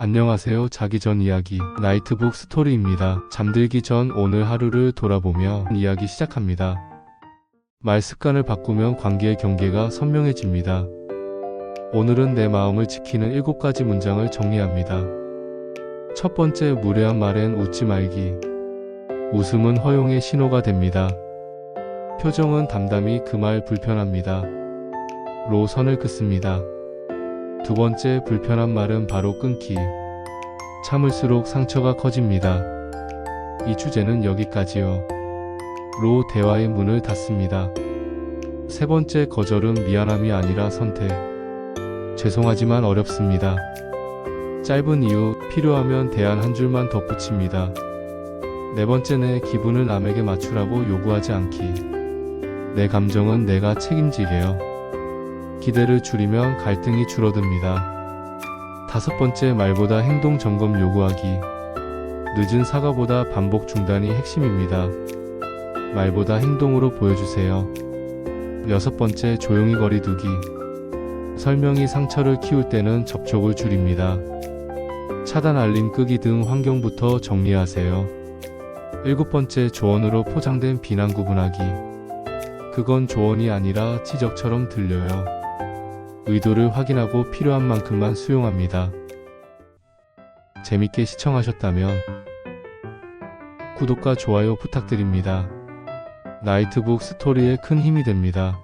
안녕하세요. 자기 전 이야기 나이트북 스토리입니다. 잠들기 전 오늘 하루를 돌아보며 이야기 시작합니다. 말 습관을 바꾸면 관계의 경계가 선명해집니다. 오늘은 내 마음을 지키는 7가지 문장을 정리합니다. 첫 번째 무례한 말엔 웃지 말기. 웃음은 허용의 신호가 됩니다. 표정은 담담히 그 말 불편합니다. 로 선을 긋습니다. 두 번째 불편한 말은 바로 끊기. 참을수록 상처가 커집니다. 이 주제는 여기까지요. 로 대화의 문을 닫습니다. 세 번째 거절은 미안함이 아니라 선택. 죄송하지만 어렵습니다. 짧은 이유, 필요하면 대안 한 줄만 덧붙입니다. 네 번째는 기분을 남에게 맞추라고 요구하지 않기. 내 감정은 내가 책임지게요. 기대를 줄이면 갈등이 줄어듭니다. 다섯 번째 말보다 행동 점검 요구하기. 늦은 사과보다 반복 중단이 핵심입니다. 말보다 행동으로 보여주세요. 여섯 번째 조용히 거리 두기. 설명이 상처를 키울 때는 접촉을 줄입니다. 차단 알림 끄기 등 환경부터 정리하세요. 일곱 번째 조언으로 포장된 비난 구분하기. 그건 조언이 아니라 지적처럼 들려요. 의도를 확인하고 필요한 만큼만 수용합니다. 재밌게 시청하셨다면 구독과 좋아요 부탁드립니다. 나이트북 스토리에 큰 힘이 됩니다.